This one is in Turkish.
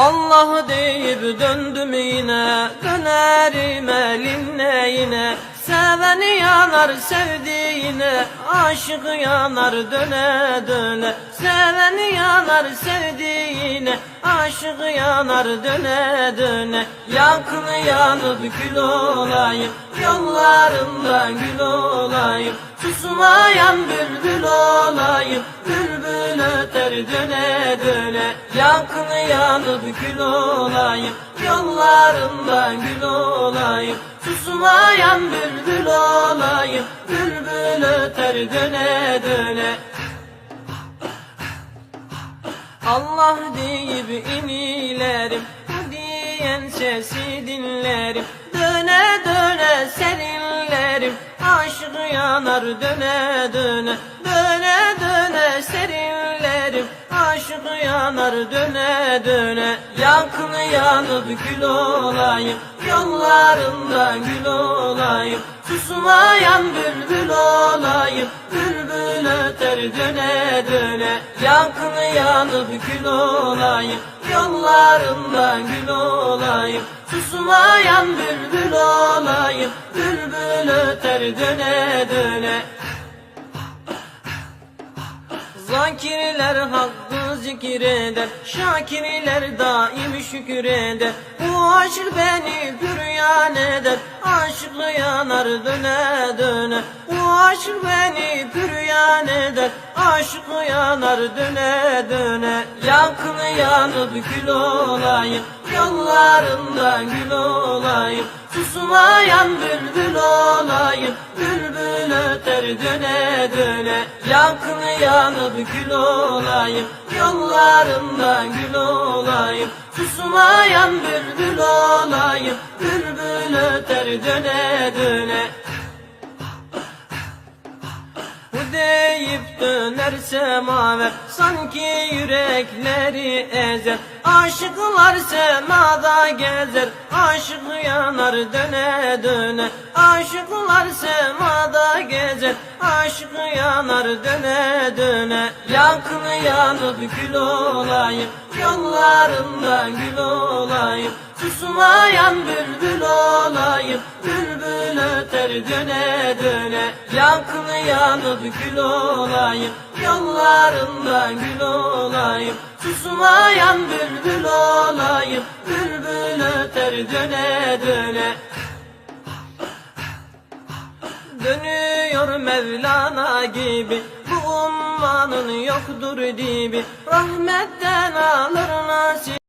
Allah deyip döndüm yine Dönerim elinle yine. Seveni yanar sevdiğine Aşık yanar döne döne. Seveni yanar sevdiğine Aşık yanar döne döne. Yakını yanıp gül olayım Yollarında gül olayım. Susmayan bülbül olayım Öter döne döne Yakını yanıp gül olayım Yollarında gül olayım Susmayan bülbül olayım Bülbül öter döne döne. Allah deyip inilerim diyen sesi dinlerim Döne döne serinlerim Aşık yanar döne döne Döne döne serinlerim Aşık yanar döne döne Yakını yanıp gül olayım Yollarında gül olayım Susmayan bülbül olayım Bülbül öter döne döne Yakını yanıp gül olayım Yollarında gül olayım Susmayan bülbül olayım Bülbül öter döne döne. Zakirler hakkı zikreder Şakirler daim şükreder Bu aşk beni püryan eder Aşık yanar döne döne. Bu aşk beni püryan eder Aşık yanar döne döne. Yakını yanıp gül olayım Yollarında gül olayım. Susmayan bülbül olayım Bülbül öter döne döne. Yakını yanıp gül olayım Yollarında gül olayım. Susmayan bülbül olayım. Bülbül öter döne döne. Bu deyip döner semaver Sanki yürekleri ezer. Aşıklar semada gezer Aşık yanar döne döne. Aşıklar semada gezer Aşık yanar döne döne. Yakını yanıp gül olayım Yollarında gül olayım. Susmayan bülbül olayım Bülbül öter döne döne. Yakını yanıp gül olayım Yollarında gül olayım Susmayan bülbül olayım Bülbül öter döne döne. Dönüyor Mevlana gibi Bu ummanın yoktur dibi Rahmetten alır nasip